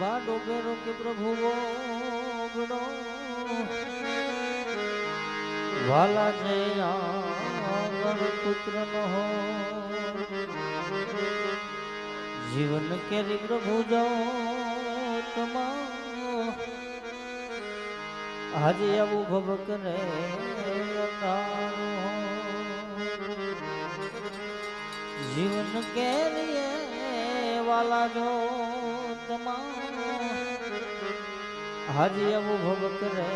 બાડો બેરો કે પ્રભુ ગણો વાલા જયા પુત્ર નો જીવન કેરી પ્રભુ જાઓ તમા આજે આવું ભવક અંધારું જીવન કેરીએ વાલા જો હાજી આવું ભવક રે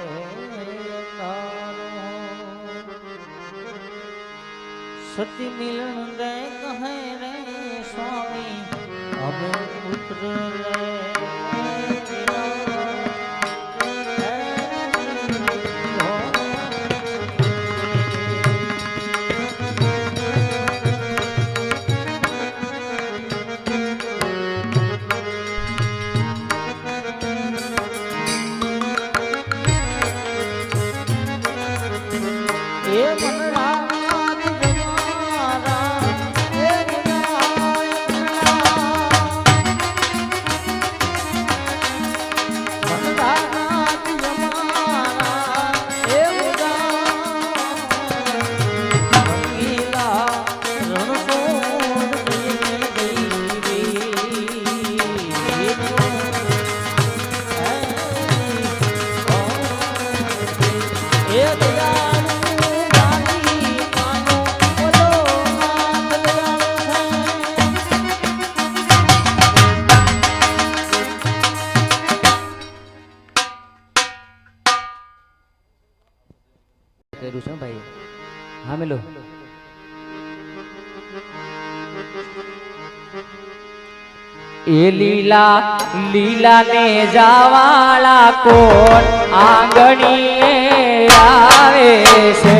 સતી મિલન દે કહે રે સ્વામી, અમે પુત્ર રે એ લીલા લીલા ને જાવાળા કોણ આંગણીએ આવે છે?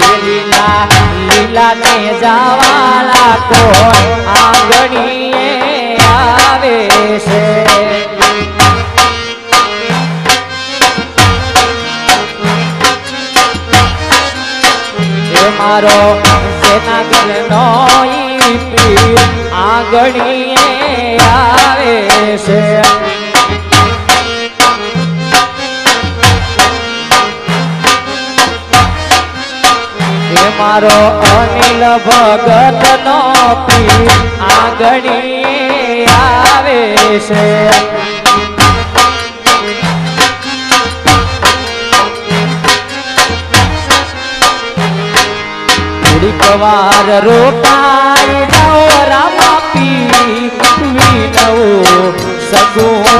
લીલા લીલા ને જાવાળા કોણ આંગણીએ આવે છે? મારો સેનાગર નો આગળીએ આવે છે. મારો અનિલ ભગત નો પી આગળીએ આવે છે. થોડીક વાર રોકાઈ જાઓ રામા પી વિનવો સગુણા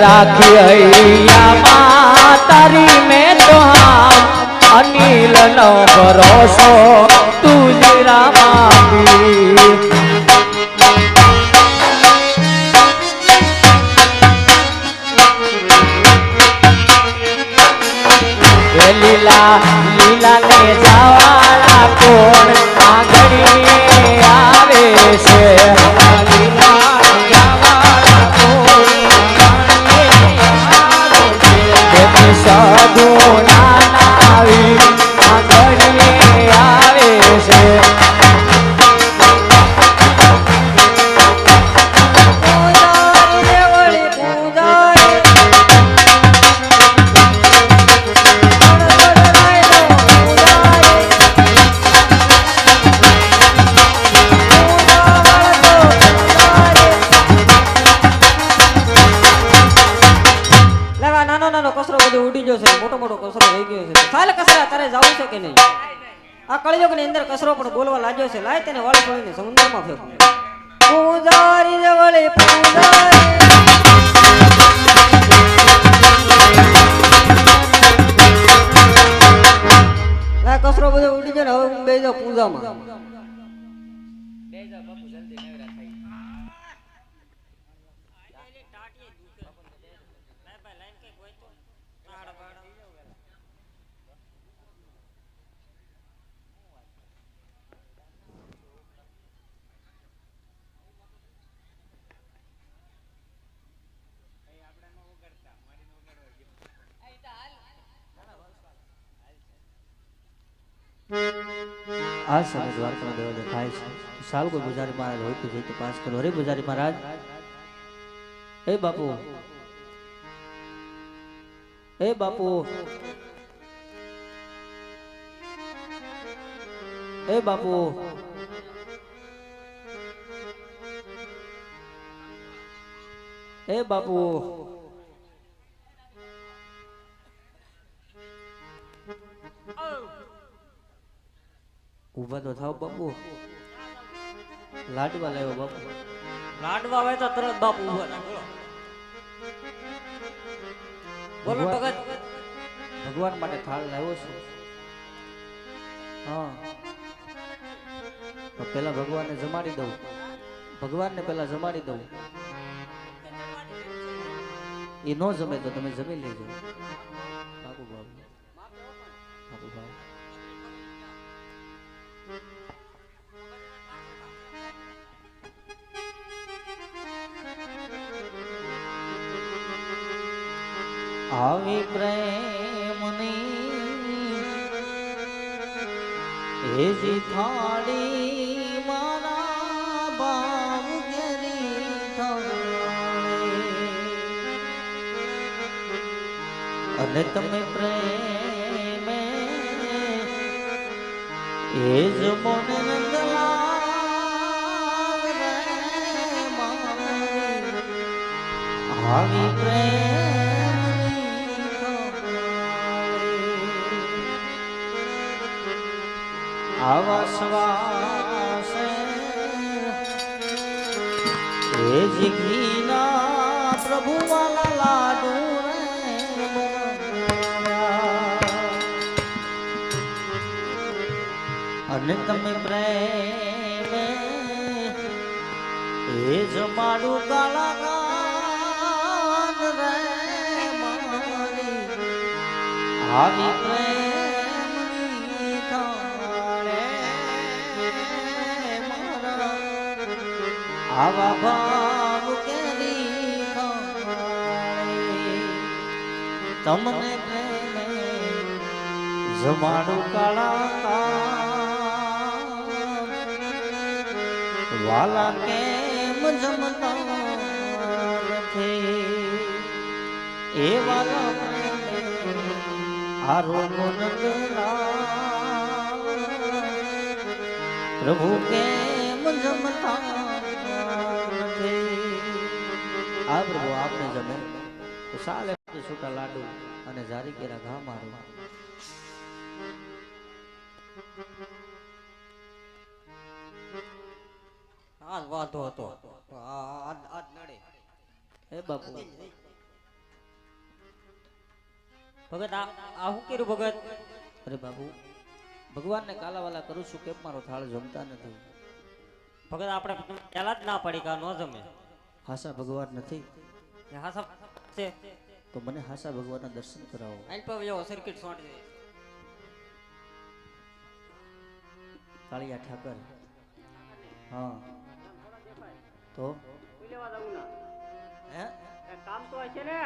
રાખી તારી મેં તો અનિલ નો ભરોસો તું જ રામાપી એ લીલા લીલા ને જવાળા કોણ આ કળિયુગની અંદર કસરો પણ બોલવા લાગ્યો છે. લાય તેને વાળ સમુદ્રમાં ફેંકો. પૂજારી રે આ સમય દ્વારકાના દરવાજે થાય છે. સાલ કોઈ પૂજારી મહારાજ હોય તો જઈ પાસ કરો. અરે પૂજારી મહારાજ. એ બાપુ. એ બાપુ. એ બાપુ. એ બાપુ. ઊભા તો થાવ બાપુ. લાડવા લાવ્યો બાપુ. લાડવા હોય તો તરત બાપુ ઊભો થાય બોલો. ભગત. ભગવાન માટે થાળ લાવ્યો છું. હા. તો પેલા ભગવાનને જમાડી દઉં. ભગવાનને પેલા જમાડી દઉં. એ ન જમે તો તમે જમી લેજો. બાપુ બાપુ. બાપુ બાપુ. આવી પ્રેમની એજી થાળી મારા બાવ ઘેરી અને તમે પ્રેમે એ જ મને આવી પ્રેમની આવા શ્વાસે પ્રભુ વાલા અને તમે પ્રેમે. એ જ મારું કાળા ગાન રે મારી. આવી પ્રેમ આવા ભાવ કેરી તમને પ્રેમે જમાડું કાળા વાલા કેમ જમતા નથી એ વાલા આરોગો પ્રભુ કેમ જમતા આ પ્રભુ, આપને જમે. તો સાલે છૂટા લાડુ અને જારી કેરા ઘા મારો આ વાંધો હતો. આ આજ આજ નડે. હે બાપુ. ભગત આ આ કર્યું ભગત? અરે બાપુ ભગવાનને કાલાવાલા કરું છું કેમ મારો થાળ જમતા નથી? ભગત આપણે પહેલા જ ના પડી કા ન જમે. હાસા ભગવાન નથી. એ હા છે. તો મને હાસા ભગવાનના દર્શન કરાવો. આઈ પર એવો સર્કિટ સોંટી દે. કાળિયા ઠાકર. હા. તો? હે? કામ તો છે ને?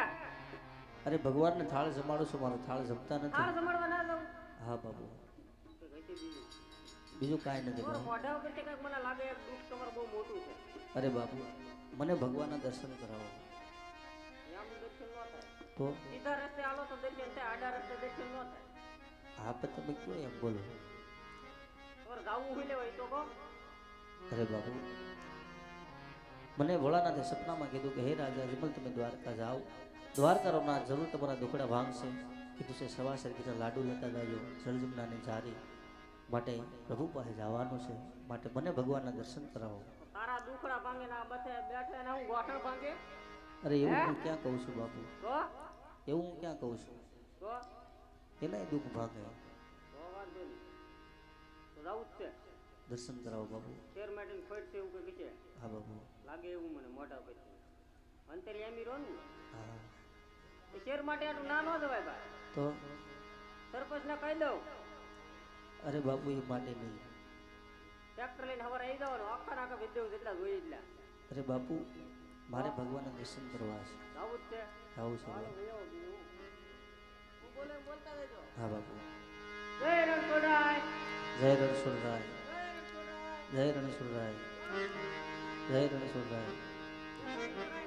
અરે ભગવાનને થાળ જમાડું છું મારો થાળ જમતા નથી. જમાડવા ના જાઉં. હા બાપુ બીજું કાંઈ નથી મોઢા ઉપર કંઈક મને લાગે દુઃખ તમારું બહુ મોટું છે. અરે બાપુ મને ભગવાનના દર્શન કરાવો. તો? સીધા રસ્તે આલો તો દર્શન થાય આડા રસ્તે દર્શન ન થાય. હા પણ તમે કયો એમ બોલો? તમારે હોય લેવાય તો કહો. અરે બાપુ મને ભોળાનાથે સપનામાં કીધું કે હે રાજા વિમલ તમે દ્વારકા જાઓ. દ્વારકા રમનાર જરૂર તમારા દુખડા ભાંગશે. કીધું છે સવાસર કીધા લાડુ લેતા જાજો જળજમનાને જારી. માટે પ્રભુ પાસે જવાનું છે. માટે મને ભગવાનના દર્શન કરાવો. તારા દુખડા ભાંગે ના બસે બેઠે ને હું ગોઠણ ભાંગે? અરે એવું હું? ક્યાં કહું છું બાપુ? એવું હું ક્યાં કહું છું? એનાય દુઃખ ભાગે. દર્શન કરાવો બાપુ. શેર મેટિંગ ફટ છે એવું કે છે હા બાપુ. લાગે એવું મને મોટા પછી અંતર રહો રોન. હા. એ શેર માટે આટલું ના ન દેવાય ભાઈ તો? સરપંચ ને કહી દઉં. અરે બાપુ એ માટે નહીં. ટ્રેક્ટર લઈને સવારે આવી જવાનું આખા નાખા વિદ્યાઓ જેટલા જોઈએ એટલા અરે બાપુ મારે ભગવાનના દર્શન કરવા છે. આવું જ છે. આવું છે બોલે બોલતા રહેજો. હા બાપુ. જય રણછોડરાય. જય રણછોડરાય. જય રણછોડરાય. જય રણછોડરાય જય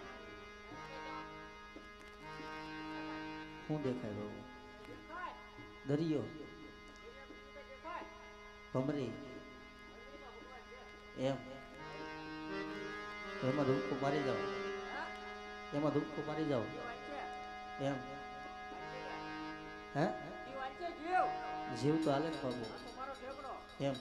શું દેખાય બાબુ દરિયો ભમરી એમ એમાં ધૂપકો મારી જાઓ એમાં ધૂપકો મારી જાઓ એમ હે જીવ તો હાલે ને બાબુ એમ